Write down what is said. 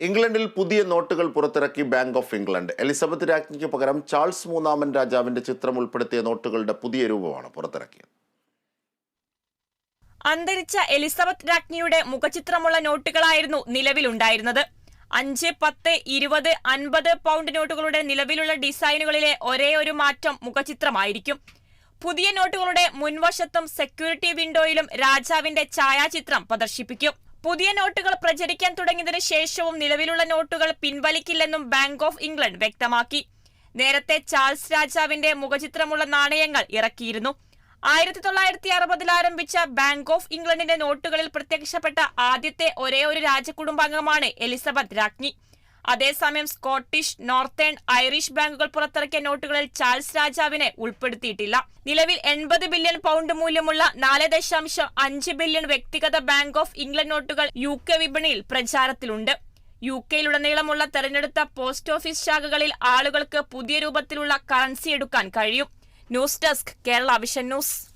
ഇംഗ്ലണ്ടിൽ പുതിയ നോട്ടുകൾ പുറത്തിറക്കി ബാങ്ക് ഓഫ് ഇംഗ്ലണ്ട് എലിസബത്ത് രാജ്ഞിക്ക് പകരം ചാൾസ് മൂന്നാമൻ രാജാവിന്റെ ചിത്രം ഉൾപ്പെടുത്തിയ നോട്ടുകളുടെ പുതിയ രൂപമാണ് പുറത്തിറക്കിയത്. അന്തരിച്ച എലിസബത്ത് രാജ്ഞിയുടെ മുഖചിത്രമുള്ള നോട്ടുകളായിരുന്നു നിലവിലുണ്ടായിരുന്നത്. അഞ്ച് പത്ത് ഇരുപത് അൻപത് പൗണ്ട് നോട്ടുകളുടെ നിലവിലുള്ള ഡിസൈനുകളിലെ ഒരേ ഒരു മാറ്റം മുഖചിത്രമായിരിക്കും. പുതിയ നോട്ടുകളുടെ മുൻവശത്തും സെക്യൂരിറ്റി വിൻഡോയിലും രാജാവിന്റെ ഛായാചിത്രം പ്രദർശിപ്പിക്കും. പുതിയ നോട്ടുകൾ പ്രചരിക്കാൻ തുടങ്ങിയതിനു ശേഷവും നിലവിലുള്ള നോട്ടുകൾ പിൻവലിക്കില്ലെന്നും ബാങ്ക് ഓഫ് ഇംഗ്ലണ്ട് വ്യക്തമാക്കി. നേരത്തെ ചാൾസ് രാജാവിന്റെ മുഖചിത്രമുള്ള നാണയങ്ങൾ ഇറക്കിയിരുന്നു. ആയിരത്തി തൊള്ളായിരത്തി അറുപതിൽ ആരംഭിച്ച ബാങ്ക് ഓഫ് ഇംഗ്ലണ്ടിന്റെ നോട്ടുകളിൽ പ്രത്യക്ഷപ്പെട്ട ആദ്യത്തെ ഒരേ ഒരു രാജകുടുംബാംഗമാണ് എലിസബത്ത് രാജ്ഞി. അതേസമയം സ്കോട്ടിഷ് നോർത്തേൺ ഐറിഷ് ബാങ്കുകൾ പുറത്തിറക്കിയ നോട്ടുകളിൽ ചാൾസ് രാജാവിനെ ഉൾപ്പെടുത്തിയിട്ടില്ല. നിലവിൽ എൺപത് ബില്യൺ പൗണ്ട് മൂല്യമുള്ള നാല് ദശാംശം അഞ്ച് ബില്യൺ വ്യക്തിഗത ബാങ്ക് ഓഫ് ഇംഗ്ലണ്ട് നോട്ടുകൾ യു കെ വിപണിയിൽ പ്രചാരത്തിലുണ്ട്. യു കെയിലുടനീളമുള്ള തെരഞ്ഞെടുത്ത പോസ്റ്റ് ഓഫീസ് ശാഖകളിൽ ആളുകൾക്ക് പുതിയ രൂപത്തിലുള്ള കറൻസി എടുക്കാൻ കഴിയും. News desk Kerala vision news.